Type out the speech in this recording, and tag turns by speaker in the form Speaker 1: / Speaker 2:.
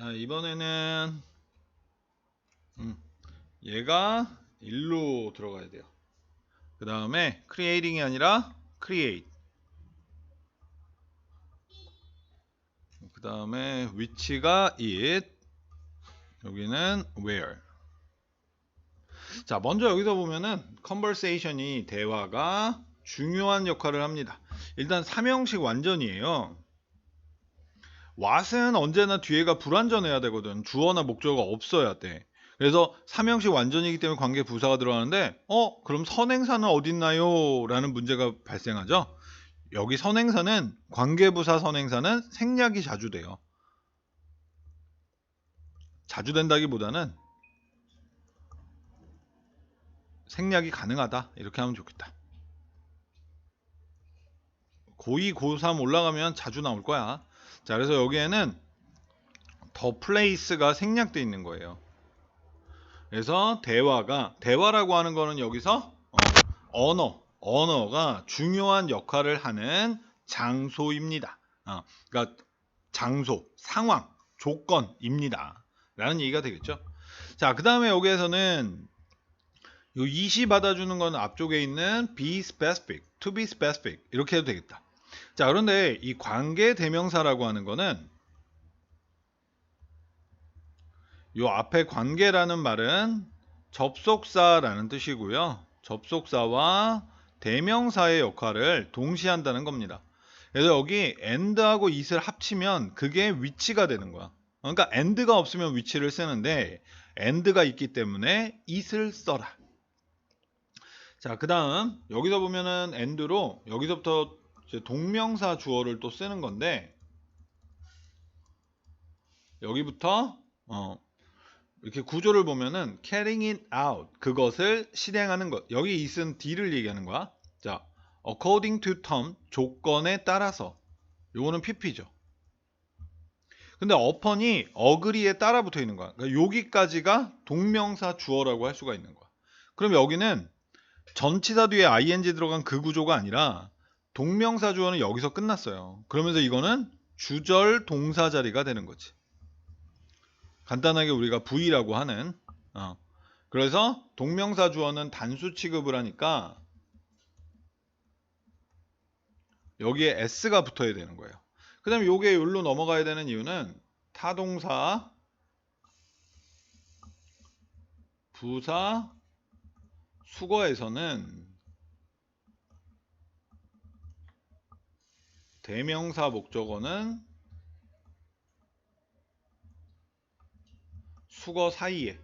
Speaker 1: 자, 이번에는 음, 얘가 일로 들어가야 돼요. 그 다음에 creating이 아니라 create. 그 다음에 위치가 it. 여기는 where. 자, 먼저 여기서 보면은 conversation이 대화가 중요한 역할을 합니다. 일단 삼형식 완전이에요. What은 언제나 뒤에가 불완전해야 되거든. 주어나 목적어가 없어야 돼. 그래서 삼형식 완전이기 때문에 관계 부사가 들어가는데 어 그럼 선행사는 어딨나요? 라는 문제가 발생하죠. 여기 선행사는 관계 부사 선행사는 생략이 자주 돼요. 자주 된다기보다는 생략이 가능하다 이렇게 하면 좋겠다. 고2, 고3 올라가면 자주 나올 거야. 자, 그래서 여기에는 더 플레이스가 생략돼 있는 거예요. 그래서 대화가 대화라고 하는 거는 여기서 어, 언어, 언어가 중요한 역할을 하는 장소입니다. 어, 그러니까 장소, 상황, 조건입니다. 라는 얘기가 되겠죠. 자, 그 다음에 여기에서는 요 이시 받아주는 건 앞쪽에 있는 be specific, to be specific 이렇게 해도 되겠다. 자, 그런데 이 관계 대명사라고 하는 거는 요 앞에 관계라는 말은 접속사라는 뜻이고요. 접속사와 대명사의 역할을 동시에 한다는 겁니다. 그래서 여기 and하고 it을 합치면 그게 위치가 되는 거야. 그러니까 and가 없으면 위치를 쓰는데 and가 있기 때문에 it을 써라. 자, 그 다음 여기서 보면은 and로 여기서부터 이제 동명사 주어를 또 쓰는 건데 여기부터 어, 이렇게 구조를 보면은 carrying it out 그것을 실행하는 것. 여기 it은 d를 얘기하는 거야. 자 according to term 조건에 따라서. 요거는 pp죠. 근데 upon이 agree에 따라 붙어 있는 거야. 그러니까 여기까지가 동명사 주어라고 할 수가 있는 거야. 그럼 여기는 전치사 뒤에 ing 들어간 그 구조가 아니라 동명사 주어는 여기서 끝났어요 그러면서 이거는 주절 동사 자리가 되는 거지 간단하게 우리가 V라고 하는 어. 그래서 동명사 주어는 단수 취급을 하니까 여기에 S가 붙어야 되는 거예요. 그 다음에 요게 여기로 넘어가야 되는 이유는 타동사 부사 수거에서는 대명사 목적어는 수거 사이에